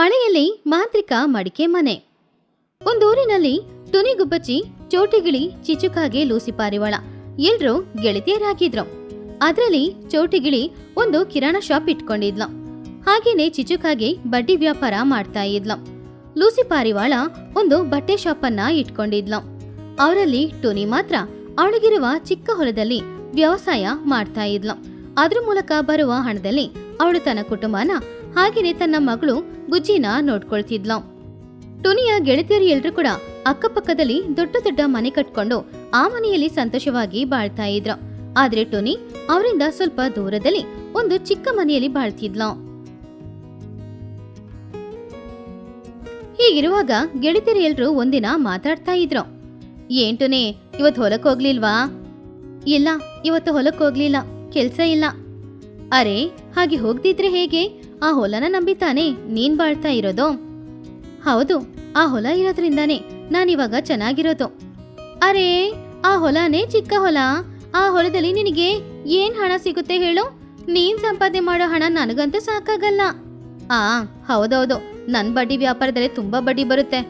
ಮಳೆಯಲ್ಲಿ ಮಾಂತ್ರಿಕ ಮಡಿಕೆ ಮನೆ. ಒಂದೂರಿನಲ್ಲಿ ತುನಿಗುಬ್ಬಚ್ಚಿ, ಚೋಟಿಗಿಳಿ, ಚಿಚುಕಾಗೆ, ಲೂಸಿ ಪಾರಿವಾಳ ಎಲ್ರೂ ಗೆಳತಿಯರಾಗಿದ್ರು. ಅದರಲ್ಲಿ ಚೋಟಿಗಿಳಿ ಒಂದು ಕಿರಾಣ ಶಾಪ್ ಇಟ್ಕೊಂಡಿದ್ಲು. ಹಾಗೇನೆ ಚಿಚುಕಾಗೆ ಬಡ್ಡಿ ವ್ಯಾಪಾರ ಮಾಡ್ತಾ ಇದ್ಲು. ಲೂಸಿ ಪಾರಿವಾಳ ಒಂದು ಬಟ್ಟೆ ಶಾಪ್ ಅನ್ನ ಇಟ್ಕೊಂಡಿದ್ಲು. ಅವರಲ್ಲಿ ಟೋನಿ ಮಾತ್ರ ಅವಳಿಗಿರುವ ಚಿಕ್ಕ ಹೊಲದಲ್ಲಿ ವ್ಯವಸಾಯ ಮಾಡ್ತಾ ಇದ್ಲು. ಅದ್ರ ಮೂಲಕ ಬರುವ ಹಣದಲ್ಲಿ ಅವಳು ತನ್ನ ಕುಟುಂಬನ ಹಾಗೇನೆ ತನ್ನ ಮಗಳು ಗುಜ್ಜಿನ ನೋಡ್ಕೊಳ್ತಿದ್ಲು. ಟುನಿಯ ಗೆಳತಿಯರು ಎಲ್ರು ಕೂಡ ಅಕ್ಕಪಕ್ಕದಲ್ಲಿ ದೊಡ್ಡ ದೊಡ್ಡ ಮನೆ ಕಟ್ಕೊಂಡು ಆ ಮನೆಯಲ್ಲಿ ಸಂತೋಷವಾಗಿ ಬಾಳ್ತಾ ಇದ್ರು. ಆದ್ರೆ ಟುನಿ ಅವರಿಂದ ಸ್ವಲ್ಪ ದೂರದಲ್ಲಿ ಒಂದು ಚಿಕ್ಕ ಮನೆಯಲ್ಲಿ ಬಾಳ್ತಿದ್ಲು. ಹೀಗಿರುವಾಗ ಗೆಳತಿಯರು ಎಲ್ರು ಒಂದಿನ ಮಾತಾಡ್ತಾ ಇದ್ರು. ಏನ್ ಟುನಿ, ಇವತ್ತು ಹೊಲಕ್ ಹೋಗ್ಲಿಲ್ವಾ? ಇಲ್ಲ, ಇವತ್ತು ಹೊಲಕ್ ಹೋಗ್ಲಿಲ್ಲ, ಕೆಲ್ಸ ಇಲ್ಲ. ಅರೆ, ಹಾಗೆ ಹೋಗ್ದಿದ್ರೆ ಹೇಗೆ? ಆ ಹೊಲನ ನಂಬಿತಾನೆ ನೀನ್ ಬಾಳ್ತಾ ಇರೋದು? ಹೌದು, ಆ ಹೊಲ ಇರೋದ್ರಿಂದಾನೆ ನಾನಿವಾಗ ಚೆನ್ನಾಗಿರೋದು. ಅರೆ, ಆ ಹೊಲನೇ ಚಿಕ್ಕ ಹೊಲ. ಆ ಹೊಲದಲ್ಲಿ ನಿನಗೆ ಏನ್ ಹಣ ಸಿಗುತ್ತೆ ಹೇಳು? ನೀನ್ ಸಂಪಾದನೆ ಮಾಡೋ ಹಣ ನನಗಂತೂ ಸಾಕಾಗಲ್ಲ. ಆ, ಹೌದೌದು, ನನ್ ಬಡ್ಡಿ ವ್ಯಾಪಾರದಲ್ಲಿ ತುಂಬಾ ಬಡ್ಡಿ ಬರುತ್ತೆ.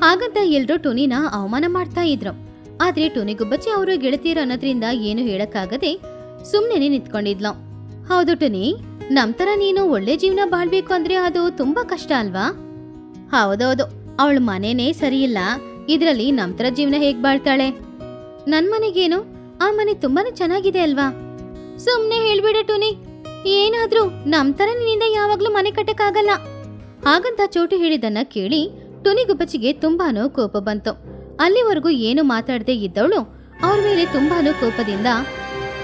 ಹಾಗಂತ ಎಲ್ರೂ ಟುನಿನ ಅವಮಾನ ಮಾಡ್ತಾ ಇದ್ರು. ಆದ್ರೆ ಟುನಿಗುಬ್ಬಚ್ಚಿ ಅವರು ಗೆಳತಿಯರು ಅನ್ನೋದ್ರಿಂದ ಏನು ಹೇಳಕ್ಕಾಗದೆ ಸುಮ್ನೆನೆ ನಿಂತ್ಕೊಂಡಿದ್ಲು. ಹೌದು ಟುನಿ. ನಮ್ತರ ನೀನು ಒಳ್ಳೆ ಜೀವನ ಬಾಳ್ಬೇಕು ಅಂದ್ರೆ ಅದು ತುಂಬಾ ಕಷ್ಟ ಅಲ್ವಾ? ಹೌದೌದು. ಅವಳ ಮನೆನೇ ಸರಿಯಿಲ್ಲ. ಇದರಲ್ಲಿ ನಮ್ತರ ಜೀವನ ಹೇಗ್ ಬಾಳ್ತಾಳೆ? ನನ್ ಮನೆಗೇನು ಆ ಮನೆ ತುಂಬಾನೇ ಚೆನ್ನಾಗಿದೆ ಅಲ್ವಾ? ಸುಮ್ನೆ ಹೇಳ್ಬಿಡ ಟುನಿ. ಏನಾದ್ರೂ ನಮ್ತರ ನಿನ್ನಿಂದ ಯಾವಾಗ್ಲೂ ಮನೆ ಕಟ್ಟಕ್ಕಾಗಲ್ಲ. ಹಾಗಂತ ಚೋಟು ಹೇಳಿದನ್ನ ಕೇಳಿ ಟುನಿ ಗುಬ್ಬಚ್ಚಿಗೆ ತುಂಬಾನೂ ಕೋಪ ಬಂತು. ಅಲ್ಲಿವರೆಗೂ ಏನು ಮಾತಾಡದೆ ಇದ್ದವಳು ಅವ್ರ ಮೇಲೆ ತುಂಬಾನು ಕೋಪದಿಂದ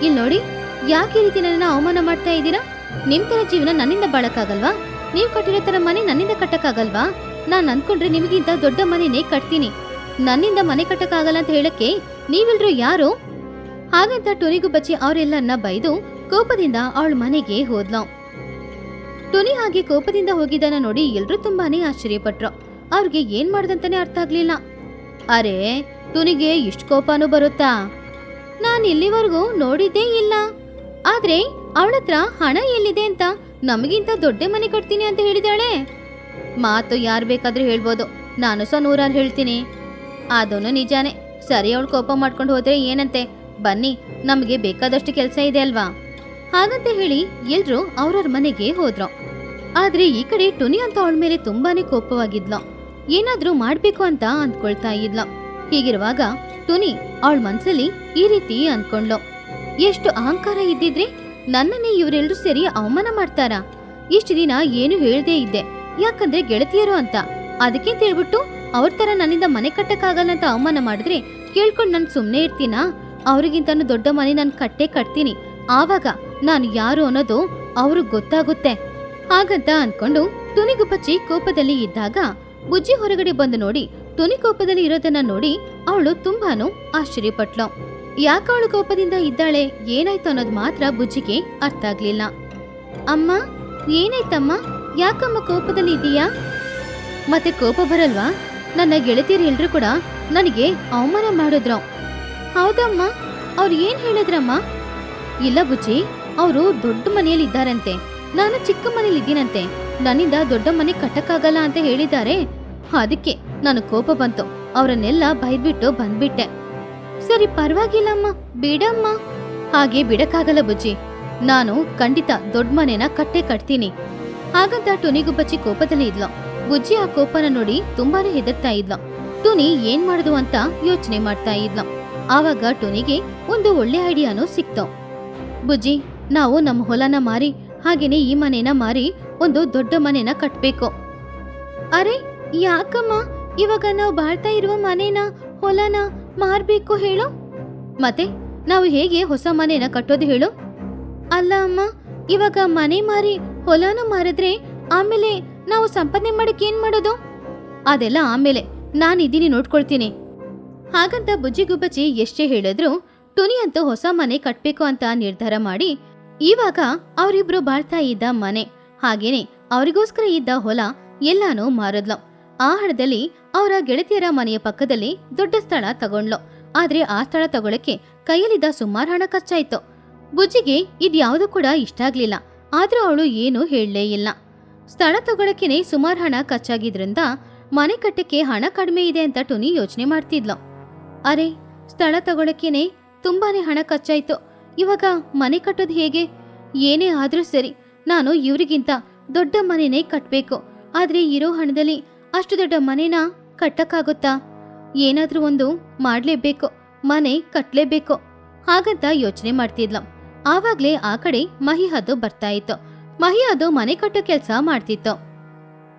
ಇಲ್ಲಿ ನೋಡಿ ಯಾಕೆ ಈ ರೀತಿ ನನ್ನ ಅವಮಾನ ಮಾಡ್ತಾ ಇದ್ದೀರಾ? ನಿಮ್ ತರ ಜೀವನ ನನ್ನಿಂದ ಬಾಳಕ್ಕಾಗಲ್ವಾ? ನೀವು ಕಟ್ಟಿರೋ ತರ ಮನೆ ನನ್ನಿಂದ ಕಟ್ಟಕ್ಕಾಗಲ್ವಾ? ನಾನು ಅನ್ಕೊಂಡ್ರೆ ನಿಮಗಿಂತ ದೊಡ್ಡ ಮನೆನೇ ಕಟ್ತೀನಿ. ನನ್ನಿಂದ ಮನೆ ಕಟ್ಟಕ್ಕಾಗಲ್ಲ ಅಂತ ಹೇಳಕ್ಕೆ ನೀವೆಲ್ಲರೂ ಯಾರು? ಹಾಗಂತ ಟೊನಿಗೂ ಬಚ್ಚಿ ಅವರೆಲ್ಲನ್ನ ಬೈದು ಕೋಪದಿಂದ ಅವಳ ಮನೆಗೆ ಹೋದ್ಲು. ಟೊನಿ ಹಾಗೆ ಕೋಪದಿಂದ ಹೋಗಿದ್ದನ್ನ ನೋಡಿ ಎಲ್ರೂ ತುಂಬಾನೇ ಆಶ್ಚರ್ಯಪಟ್ರು. ಅವ್ರಿಗೆ ಏನ್ ಮಾಡ್ದಂತಾನೆ ಅರ್ಥ ಆಗ್ಲಿಲ್ಲ. ಅರೆ, ಟುನಿಗೆ ಇಷ್ಟು ಕೋಪನೂ ಬರುತ್ತಾ? ನಾನು ಇಲ್ಲಿವರೆಗೂ ನೋಡಿದ್ದೇ ಇಲ್ಲ. ಆದ್ರೆ ಅವಳತ್ರ ಹಣ ಎಲ್ಲಿದೆ ಅಂತ ನಮಗಿಂತ ದೊಡ್ಡ ಮನೆ ಕೊಡ್ತೀನಿ ಅಂತ ಹೇಳಿದಾಳೆ. ಮಾತು ಯಾರು ಬೇಕಾದ್ರೂ ಹೇಳ್ಬೋದು. ನಾನು ಸಹ ನೂರಾರು ಹೇಳ್ತೀನಿ. ಅದನ್ನು ನಿಜಾನೇ. ಸರಿ, ಅವಳು ಕೋಪ ಮಾಡ್ಕೊಂಡು ಹೋದ್ರೆ ಏನಂತೆ? ಬನ್ನಿ, ನಮಗೆ ಬೇಕಾದಷ್ಟು ಕೆಲಸ ಇದೆ ಅಲ್ವಾ? ಹಾಗಂತ ಹೇಳಿ ಎಲ್ರೂ ಅವ್ರವ್ರ ಮನೆಗೆ ಹೋದ್ರು. ಆದ್ರೆ ಈ ಕಡೆ ಟುನಿ ಅಂತ ಅವಳ ಮೇಲೆ ತುಂಬಾನೇ ಕೋಪವಾಗಿದ್ಲು. ಏನಾದ್ರೂ ಮಾಡ್ಬೇಕು ಅಂತ ಅಂದ್ಕೊಳ್ತಾ ಇದ್ಲು. ಹೀಗಿರುವಾಗ ಟುನಿ ಅವಳ ಮನ್ಸಲ್ಲಿ ಈ ರೀತಿ ಅನ್ಕೊಂಡ್ಲು ಎಷ್ಟು ಅಹಂಕಾರ ಇದ್ದಿದ್ರೆ ನನ್ನನ್ನೇ ಇವರೆಲ್ಲರೂ ಸೇರಿ ಅವಮಾನ ಮಾಡ್ತಾರಾ? ಇಷ್ಟು ದಿನ ಏನು ಹೇಳ್ದೇ ಇದ್ದೆ. ಯಾಕಂದ್ರೆ ಗೆಳತಿಯರು ಅಂತ. ಅದಕ್ಕೆ ಹೇಳ್ಬಿಟ್ಟು ಅವ್ರ ತರ ನನ್ನಿಂದ ಮನೆ ಕಟ್ಟಕ್ಕಾಗಲ್ಲ ಅಂತ ಅವಮಾನ ಮಾಡಿದ್ರೆ ಕೇಳ್ಕೊಂಡು ನಾನು ಸುಮ್ಮನೆ ಇರ್ತೀನಾ? ಅವ್ರಿಗಿಂತನೂ ದೊಡ್ಡ ಮನೆ ನಾನು ಕಟ್ಟೆ ಕಟ್ತೀನಿ. ಆವಾಗ ನಾನು ಯಾರು ಅನ್ನೋದು ಅವ್ರಿಗೆ ಗೊತ್ತಾಗುತ್ತೆ. ಹಾಗಂತ ಅನ್ಕೊಂಡು ತುನಿಗುಪ್ಪಚ್ಚಿ ಕೋಪದಲ್ಲಿ ಇದ್ದಾಗ ಬುಜ್ಜಿ ಹೊರಗಡೆ ಬಂದು ನೋಡಿ ತುನಿ ಕೋಪದಲ್ಲಿ ಇರೋದನ್ನ ನೋಡಿ ಅವಳು ತುಂಬಾನು ಆಶ್ಚರ್ಯಪಟ್ಲು. ಯಾಕೆ ಅವಳು ಕೋಪದಿಂದ ಇದ್ದಾಳೆ? ಏನಾಯ್ತು ಅನ್ನೋದು ಮಾತ್ರ ಬುಜ್ಜಿಗೆ ಅರ್ಥ ಆಗ್ಲಿಲ್ಲ. ಅಮ್ಮ, ಏನಾಯ್ತಮ್ಮ? ಯಾಕಮ್ಮ ಕೋಪದಲ್ಲಿ ಇದೀಯಾ? ಮತ್ತೆ ಕೋಪ ಬರಲ್ವಾ? ನನ್ನ ಗೆಳತಿಯರು ಎಲ್ರು ಕೂಡ ನನಗೆ ಅವಮಾನ ಮಾಡಿದ್ರು. ಹೌದಮ್ಮ, ಅವ್ರು ಏನ್ ಹೇಳಿದ್ರಮ್ಮ? ಇಲ್ಲ ಬುಜ್ಜಿ, ಅವರು ದೊಡ್ಡ ಮನೆಯಲ್ಲಿ ಇದ್ದಾರಂತೆ. ನಾನು ಚಿಕ್ಕ ಮನೇಲಿ ಇದ್ದೀನಂತೆ. ನನ್ನಿಂದ ದೊಡ್ಡ ಮನೆ ಕಟ್ಟಕ್ಕಾಗಲ್ಲ ಅಂತ ಹೇಳಿದ್ದಾರೆ. ಅದಕ್ಕೆ ನಾನು ಕೋಪ ಬಂತು. ಅವರನ್ನೆಲ್ಲ ಬೈದ್ಬಿಟ್ಟು ಬಂದ್ಬಿಟ್ಟೆ. ಸರಿ, ಪರವಾಗಿಲ್ಲಮ್ಮ. ಬಿಡಮ್ಮ. ಹಾಗೆ ಬಿಡಕ್ಕಾಗಲ್ಲ ಬುಜ್ಜಿ. ನಾನು ಖಂಡಿತ ದೊಡ್ಡ ಮನೆನ ಕಟ್ಟೆ ಕಟ್ತೀನಿ. ಹಾಗಂತ ಟುನಿಗುಬ್ಬಚ್ಚಿ ಕೋಪದಲ್ಲಿ ಇದ್ಲ. ಬುಜ್ಜಿ ಆ ಕೋಪನ ನೋಡಿ ತುಂಬಾನೇ ಹೆದರ್ತಾ ಇದ್ಲ. ಟುನಿ ಏನ್ ಮಾಡುದು ಅಂತ ಯೋಚನೆ ಮಾಡ್ತಾ ಇದ್ಲ. ಆವಾಗ ಟುನಿಗೆ ಒಂದು ಒಳ್ಳೆ ಐಡಿಯಾನು ಸಿಕ್ತು. ಬುಜ್ಜಿ, ನಾವು ನಮ್ಮ ಹೊಲನ ಮಾರಿ, ಹಾಗೇನೆ ಈ ಮನೇನ ಮಾರಿ ಒಂದು ದೊಡ್ಡ ಮನೆನ ಕಟ್ಬೇಕು. ಅರೆ, ಯಾಕಮ್ಮ? ಇವಾಗ ನಾವು ಬಾಳ್ತಾ ಇರುವ ಮನೇನ, ಹೊಲನ ಮಾರ್ಬೇಕು ಹೇಳು. ಮತ್ತೆ ನಾವು ಹೇಗೆ ಹೊಸ ಮನೇನ ಕಟ್ಟೋದು ಹೇಳು. ಅಲ್ಲ ಅಮ್ಮ, ಇವಾಗ ಮನೆ ಮಾರಿ ಹೊಲನ ಮಾರಿದ್ರೆ ಆಮೇಲೆ ನಾವು ಸಂಪಾದನೆ ಮಾಡಕ್ಕೆ ಏನ್ ಮಾಡೋದು? ಅದೆಲ್ಲ ಆಮೇಲೆ ನಾನಿದ್ದೀನಿ ನೋಡ್ಕೊಳ್ತೀನಿ. ಹಾಗಂತ ಬುಜ್ಜಿಗುಬ್ಬಚ್ಚಿ ಎಷ್ಟೇ ಹೇಳಿದ್ರು ಟುನಿ ಅಂತೂ ಹೊಸ ಮನೆ ಕಟ್ಬೇಕು ಅಂತ ನಿರ್ಧಾರ ಮಾಡಿ ಇವಾಗ ಅವರಿಬ್ರು ಬಾಳ್ತಾ ಇದ್ದ ಮನೆ. ಹಾಗೇನೆ ಅವರಿಗೋಸ್ಕರ ಇದ್ದ ಹೊಲ ಎಲ್ಲಾನು ಮಾರದ್ಲು. ಆ ಹಣದಲ್ಲಿ ಅವರ ಗೆಳತಿಯರ ಮನೆಯ ಪಕ್ಕದಲ್ಲಿ ದೊಡ್ಡ ಸ್ಥಳ ತಗೊಂಡ್ಲು. ಆದ್ರೆ ಆ ಸ್ಥಳ ತಗೊಳಕ್ಕೆ ಕೈಯಲ್ಲಿದ್ದ ಸುಮಾರು ಹಣ ಖರ್ಚಾಯ್ತು. ಬುಜ್ಜಿಗೆ ಇದ್ಯಾವುದು ಕೂಡ ಇಷ್ಟ ಆಗ್ಲಿಲ್ಲ. ಆದ್ರೂ ಅವಳು ಏನು ಹೇಳಲೇ ಇಲ್ಲ. ಸ್ಥಳ ತಗೊಳಕ್ಕೇನೆ ಸುಮಾರು ಹಣ ಖರ್ಚಾಗಿದ್ರಿಂದ ಮನೆ ಕಟ್ಟಕ್ಕೆ ಹಣ ಕಡಿಮೆ ಇದೆ ಅಂತ ಟುನಿ ಯೋಚನೆ ಮಾಡ್ತಿದ್ಲು. ಅರೆ, ಸ್ಥಳ ತಗೊಳಕ್ಕೇನೆ ತುಂಬಾನೇ ಹಣ ಖರ್ಚಾಯ್ತು. ಇವಾಗ ಮನೆ ಕಟ್ಟೋದು ಹೇಗೆ? ಏನೇ ಆದ್ರೂ ಸರಿ, ನಾನು ಇವರಿಗಿಂತ ದೊಡ್ಡ ಮನೆನೇ ಕಟ್ಟಬೇಕು ಆದ್ರೆ ಇರೋ ಹಣದಲ್ಲಿ ಅಷ್ಟು ದೊಡ್ಡ ಮನೆನ? ಕಟ್ಟಕ್ಕಾಗುತ್ತಾ? ಏನಾದರೂ ಒಂದು ಮಾಡಲೇಬೇಕು, ಮನೆ ಕಟ್ಟಲೇಬೇಕು ಹಾಗಂತ ಯೋಚನೆ ಮಾಡ್ತಿದ್ಲ. ಆವಾಗ್ಲೇ ಆ ಕಡೆ ಮಹಿ ಅದು ಬರ್ತಾ ಇತ್ತು. ಮಹಿ ಅದು ಮನೆ ಕಟ್ಟೋ ಕೆಲಸ ಮಾಡ್ತಿತ್ತು.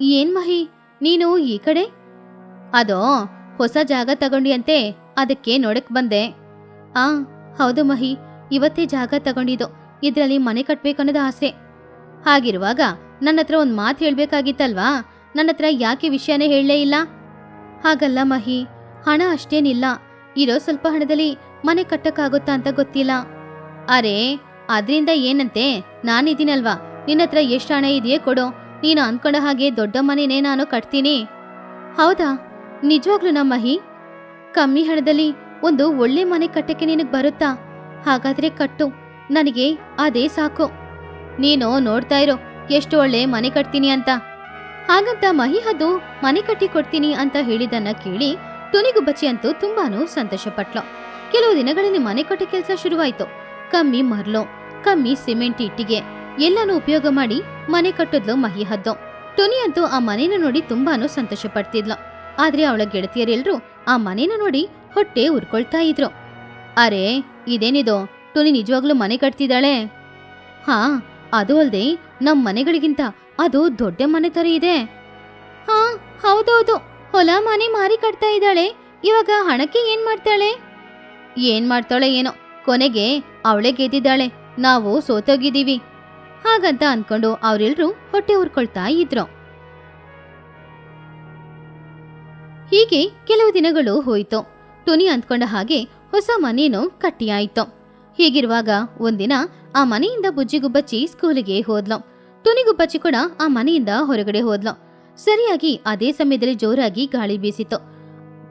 ಏನ್ ಮಹಿ? ನೀನು ಈ ಕಡೆ? ಅದೋ, ಹೊಸ ಜಾಗ ತಗೊಂಡಿಯಂತೆ ಅದಕ್ಕೆ ನೋಡಕ್ ಬಂದೆ. ಆ, ಹೌದು ಮಹಿ, ಇವತ್ತೇ ಜಾಗ ತಗೊಂಡಿದ್ದು. ಇದರಲ್ಲಿ ಮನೆ ಕಟ್ಬೇಕನ್ನೋದು ಆಸೆ. ಹಾಗಿರುವಾಗ ನನ್ನ ಹತ್ರ ಒಂದು ಮಾತು ಹೇಳ್ಬೇಕಾಗಿತ್ತಲ್ವಾ? ನನ್ನ ಹತ್ರ ಯಾಕೆ ವಿಷಯನೇ ಹೇಳಲೇ ಇಲ್ಲ? ಹಾಗಲ್ಲ ಮಹಿ, ಹಣ ಅಷ್ಟೇನಿಲ್ಲ. ಇರೋ ಸ್ವಲ್ಪ ಹಣದಲ್ಲಿ ಮನೆ ಕಟ್ಟಕ್ಕಾಗುತ್ತಾ ಅಂತ ಗೊತ್ತಿಲ್ಲ. ಅರೆ ಅದರಿಂದ ಏನಂತೆ? ನಾನಿದ್ದೀನಲ್ವಾ? ನಿನ್ನ ಹತ್ರ ಎಷ್ಟು ಹಣ ಇದೆಯೇ ಕೊಡು. ನೀನು ಅನ್ಕೊಂಡ ಹಾಗೆ ದೊಡ್ಡ ಮನೆನೇ ನಾನು ಕಟ್ತೀನಿ. ಹೌದಾ? ನಿಜವಾಗ್ಲೂ ನಮ್ಮ ಮಹಿ? ಕಮ್ಮಿ ಹಣದಲ್ಲಿ ಒಂದು ಒಳ್ಳೆ ಮನೆ ಕಟ್ಟಕ್ಕೆ ನಿನಗೆ ಬರುತ್ತಾ? ಹಾಗಾದ್ರೆ ಕಟ್ಟು. ನನಗೆ ಅದೇ ಸಾಕು. ನೀನು ನೋಡ್ತಾ ಇರೋ, ಎಷ್ಟು ಒಳ್ಳೆ ಮನೆ ಕಟ್ತೀನಿ ಅಂತ. ಹಾಗಂತ ಮಹಿಹದ್ದು ಮನೆ ಕಟ್ಟಿ ಕೊಡ್ತೀನಿ ಅಂತ ಹೇಳಿದನ್ನ ಕೇಳಿ ತುನಿಗುಬ್ಬಚ್ಚಿ ಅಂತೂ ತುಂಬಾನು ಸಂತೋಷಪಟ್ಲು. ಕೆಲವು ದಿನಗಳಲ್ಲಿ ಮನೆ ಕಟ್ಟೋ ಕೆಲಸ ಶುರುವಾಯ್ತು. ಕಮ್ಮಿ ಮರ್ಲು, ಕಮ್ಮಿ ಸಿಮೆಂಟ್ ಇಟ್ಟಿಗೆ, ಎಲ್ಲಾನು ಉಪಯೋಗ ಮಾಡಿ ಮನೆ ಕಟ್ಟಿದ್ಲು ಮಹಿ ಹದ್ದು ಟುನಿ ಅಂತೂ ಆ ಮನೇನ ನೋಡಿ ತುಂಬಾನು ಸಂತೋಷ ಪಡ್ತಿದ್ಲು ಆದ್ರೆ ಅವಳ ಗೆಳತಿಯರೆಲ್ರೂ ಆ ಮನೇನ ನೋಡಿ ಹೊಟ್ಟೆ ಉರ್ಕೊಳ್ತಾ ಇದ್ರು. ಅರೆ, ಇದೇನಿದು? ಟುನಿ ನಿಜವಾಗ್ಲೂ ಮನೆ ಕಟ್ತಿದ್ದಾಳೆ? ಹಾ, ಅದು ಅಲ್ದೆ, ನಮ್ ಮನೆಗಳಿಗಿಂತ ಅದು ದೊಡ್ಡ ಮನೆ ತರ ಇದೆ. ಹಾ, ಹೌದೌದು. ಹೊಲ ಮನೆ ಮಾರಿ ಕಟ್ತಾ ಇದ್ದಾಳೆ. ಇವಾಗ ಹಣಕ್ಕೆ ಏನ್ ಮಾಡ್ತಾಳೆ? ಏನ್ ಮಾಡ್ತಾಳೆ ಏನೋ. ಕೊನೆಗೆ ಅವಳೆ ಗೆದ್ದಿದ್ದಾಳೆ. ನಾವು ಸೋತೋಗಿದ್ದೀವಿ. ಹಾಗಂತ ಅನ್ಕೊಂಡು ಅವರೆಲ್ಲರೂ ಹೊಟ್ಟೆ ಉರ್ಕೊಳ್ತಾ ಇದ್ರು. ಹೀಗೆ ಕೆಲವು ದಿನಗಳು ಹೋಯ್ತು. ಟುನಿ ಅಂದ್ಕೊಂಡ ಹಾಗೆ ಹೊಸ ಮನೇನು ಕಟ್ಟಿಯಾಯ್ತು ಹೀಗಿರುವಾಗ ಒಂದಿನ ಆ ಮನೆಯಿಂದ ಬುಜ್ಜಿಗುಬ್ಬಚ್ಚಿ ಸ್ಕೂಲಿಗೆ ಹೋದ್ಲು. ಟುನಿಗುಬ್ಬಚ್ಚಿ ಕೂಡ ಆ ಮನೆಯಿಂದ ಹೊರಗಡೆ ಹೋದ್ಲು. ಸರಿಯಾಗಿ ಅದೇ ಸಮಯದಲ್ಲಿ ಜೋರಾಗಿ ಗಾಳಿ ಬೀಸಿತು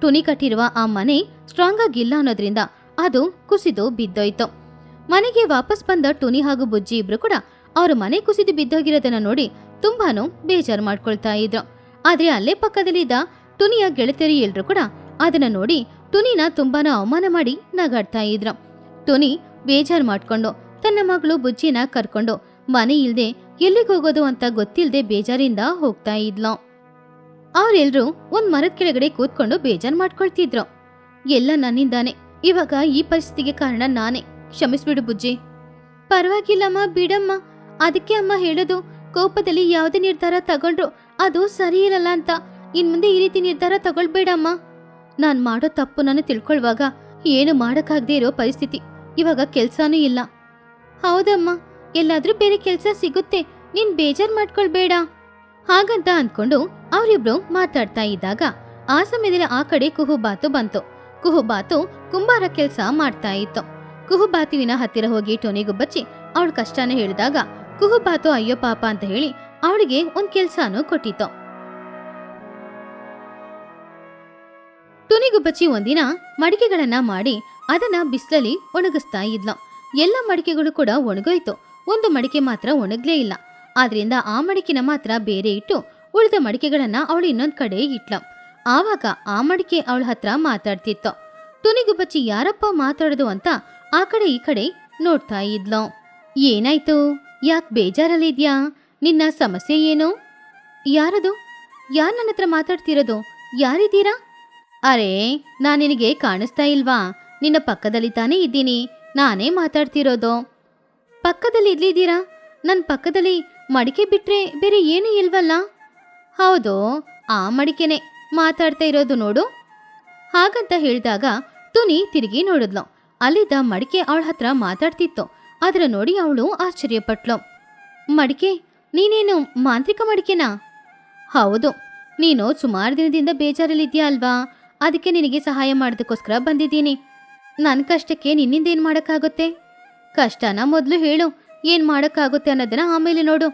ಟುನಿ ಕಟ್ಟಿರುವ ಆ ಮನೆ ಸ್ಟ್ರಾಂಗ್ ಆಗಿಲ್ಲ ಅನ್ನೋದ್ರಿಂದ ಅದು ಕುಸಿದು ಬಿದ್ದೋಯ್ತು. ಮನೆಗೆ ವಾಪಸ್ ಬಂದ ಟುನಿ ಹಾಗೂ ಬುಜ್ಜಿ ಇಬ್ರು ಕೂಡ ಅವ್ರ ಮನೆ ಕುಸಿದು ಬಿದ್ದೋಗಿರೋದನ್ನ ನೋಡಿ ತುಂಬಾನು ಬೇಜಾರು ಮಾಡ್ಕೊಳ್ತಾ ಇದ್ರು. ಆದ್ರೆ ಅಲ್ಲೇ ಪಕ್ಕದಲ್ಲಿದ್ದ ಟುನಿಯ ಗೆಳತಿಯರು ಎಲ್ರು ಕೂಡ ಅದನ್ನ ನೋಡಿ ಟುನಿನ ತುಂಬಾನು ಅವಮಾನ ಮಾಡಿ ನಗಾಡ್ತಾ ಇದ್ರು. ಟುನಿ ಬೇಜಾರು ಮಾಡ್ಕೊಂಡು ತನ್ನ ಮಗಳು ಬುಜ್ಜಿನ ಕರ್ಕೊಂಡು ಮನೆ ಇಲ್ದೆ ಎಲ್ಲಿಗೆ ಹೋಗೋದು ಅಂತ ಗೊತ್ತಿಲ್ಲದೆ ಬೇಜಾರಿಂದ ಹೋಗ್ತಾ ಇದ್ಲು. ಅವರೆಲ್ಲರೂ ಒಂದ್ ಮರದ ಕೆಳಗಡೆ ಕೂತ್ಕೊಂಡು ಬೇಜಾರ್ ಮಾಡ್ಕೊಳ್ತಿದ್ರು. ಎಲ್ಲ ನನ್ನಿಂದಾನೆ. ಇವಾಗ ಈ ಪರಿಸ್ಥಿತಿಗೆ ಕಾರಣ ನಾನೇ. ಕ್ಷಮಿಸ್ಬಿಡು ಬುಜ್ಜಿ. ಪರವಾಗಿಲ್ಲಮ್ಮ, ಬಿಡಮ್ಮ. ಅದಕ್ಕೆ ಅಮ್ಮ ಹೇಳೋದು, ಕೋಪದಲ್ಲಿ ಯಾವುದೇ ನಿರ್ಧಾರ ತಗೊಂಡ್ರು ಅದು ಸರಿ ಇರಲ್ಲ ಅಂತ. ಇನ್ ಮುಂದೆ ಈ ರೀತಿ ನಿರ್ಧಾರ ತಗೊಳ್ಬೇಡಮ್ಮ. ನಾನ್ ಮಾಡೋ ತಪ್ಪು ನಾನು ತಿಳ್ಕೊಳ್ವಾಗ ಏನು ಮಾಡಕ್ಕಾಗದೇ ಇರೋ ಪರಿಸ್ಥಿತಿ. ಇವಾಗ ಕೆಲ್ಸಾನೂ ಇಲ್ಲ. ಹೌದಮ್ಮ. ಎಲ್ಲಾದ್ರೂ ಬೇರೆ ಕೆಲ್ಸ ಸಿಗುತ್ತೆ, ನೀನ್ ಬೇಜಾರ್ ಮಾಡ್ಕೊಳ್ಬೇಡ. ಹಾಗಂತ ಅಂದ್ಕೊಂಡು ಅವರಿಬ್ರು ಮಾತಾಡ್ತಾ ಇದ್ದಾಗ ಆ ಸಮಯದಲ್ಲಿ ಆ ಕಡೆ ಕುಹುಬಾತು ಬಂತು. ಕುಹುಬಾತು ಕುಂಬಾರ ಕೆಲ್ಸ ಮಾಡ್ತಾ ಇತ್ತು. ಕುಹುಬಾತುವಿನ ಹತ್ತಿರ ಹೋಗಿ ಟೊನಿಗುಬ್ಬಚ್ಚಿ ಅವಳ ಕಷ್ಟನ ಹೇಳಿದಾಗ ಕುಹುಬಾತು ಅಯ್ಯೋ ಪಾಪ ಅಂತ ಹೇಳಿ ಅವಳಿಗೆ ಒಂದ್ ಕೆಲ್ಸಾನು ಕೊಟ್ಟಿತ್ತು. ಟುನಿಗುಬ್ಬಚ್ಚಿ ಒಂದಿನ ಮಡಿಕೆಗಳನ್ನ ಮಾಡಿ ಅದನ್ನ ಬಿಸಿಲಲ್ಲಿ ಒಣಗಿಸ್ತಾ ಇದ್ಲು. ಎಲ್ಲ ಮಡಿಕೆಗಳು ಕೂಡ ಒಣಗೋಯ್ತು. ಒಂದು ಮಡಿಕೆ ಮಾತ್ರ ಒಣಗ್ಲೇ ಇಲ್ಲ. ಆದ್ರಿಂದ ಆ ಮಡಿಕೆನ ಮಾತ್ರ ಬೇರೆ ಇಟ್ಟು ಉಳಿದ ಮಡಿಕೆಗಳನ್ನ ಅವಳು ಇನ್ನೊಂದ್ ಕಡೆ ಇಟ್ಲ. ಆವಾಗ ಆ ಮಡಿಕೆ ಅವಳ ಹತ್ರ ಮಾತಾಡ್ತಿತ್ತು. ಟುನಿಗುಬ್ಬಚ್ಚಿ ಯಾರಪ್ಪ ಮಾತಾಡೋದು ಅಂತ ಆ ಕಡೆ ಈ ಕಡೆ ನೋಡ್ತಾ ಇದ್ಲು. ಏನಾಯ್ತು? ಯಾಕ್ ಬೇಜಾರಲ್ಲಿದ್ಯಾ? ನಿನ್ನ ಸಮಸ್ಯೆ ಏನು? ಯಾರದು? ಯಾರು ನನ್ನ ಹತ್ರ ಮಾತಾಡ್ತಿರೋದು? ಯಾರಿದ್ದೀರಾ? ಅರೆ, ನಾನ್ ನಿನಗೆ ಕಾಣಿಸ್ತಾ ಇಲ್ವಾ? ನಿನ್ನ ಪಕ್ಕದಲ್ಲಿ ತಾನೇ ಇದ್ದೀನಿ. ನಾನೇ ಮಾತಾಡ್ತಿರೋದು. ಪಕ್ಕದಲ್ಲಿ ಇಲ್ಲಿದ್ದೀರಾ ನನ್ನ ಪಕ್ಕದಲ್ಲಿ ಮಡಿಕೆ ಬಿಟ್ರೆ ಬೇರೆ ಏನೂ ಇಲ್ವಲ್ಲ? ಹೌದು, ಆ ಮಡಿಕೆನೆ ಮಾತಾಡ್ತಾ ಇರೋದು ನೋಡು. ಹಾಗಂತ ಹೇಳಿದಾಗ ತುನಿ ತಿರುಗಿ ನೋಡಿದ್ಲು. ಅಲ್ಲಿದ್ದ ಮಡಿಕೆ ಅವಳ ಹತ್ರ ಮಾತಾಡ್ತಿತ್ತು. ಅದರ ನೋಡಿ ಅವಳು ಆಶ್ಚರ್ಯಪಟ್ಲು. ಮಡಿಕೆ, ನೀನೇನು ಮಾಂತ್ರಿಕ ಮಡಿಕೆನಾ? ಹೌದು, ನೀನು ಸುಮಾರು ದಿನದಿಂದ ಬೇಜಾರಲ್ಲಿದ್ಯಾ ಅಲ್ವಾ? ಅದಕ್ಕೆ ನಿನಗೆ ಸಹಾಯ ಮಾಡೋದಕ್ಕೋಸ್ಕರ ಬಂದಿದ್ದೀನಿ. ನನ್ನ ಕಷ್ಟಕ್ಕೆ ನಿನ್ನಿಂದ ಏನು ಮಾಡೋಕ್ಕಾಗುತ್ತೆ? ಕಷ್ಟನ ಮೊದಲು ಹೇಳು. ಏನು ಮಾಡೋಕ್ಕಾಗುತ್ತೆ ಅನ್ನೋದನ್ನ ಆಮೇಲೆ ನೋಡು.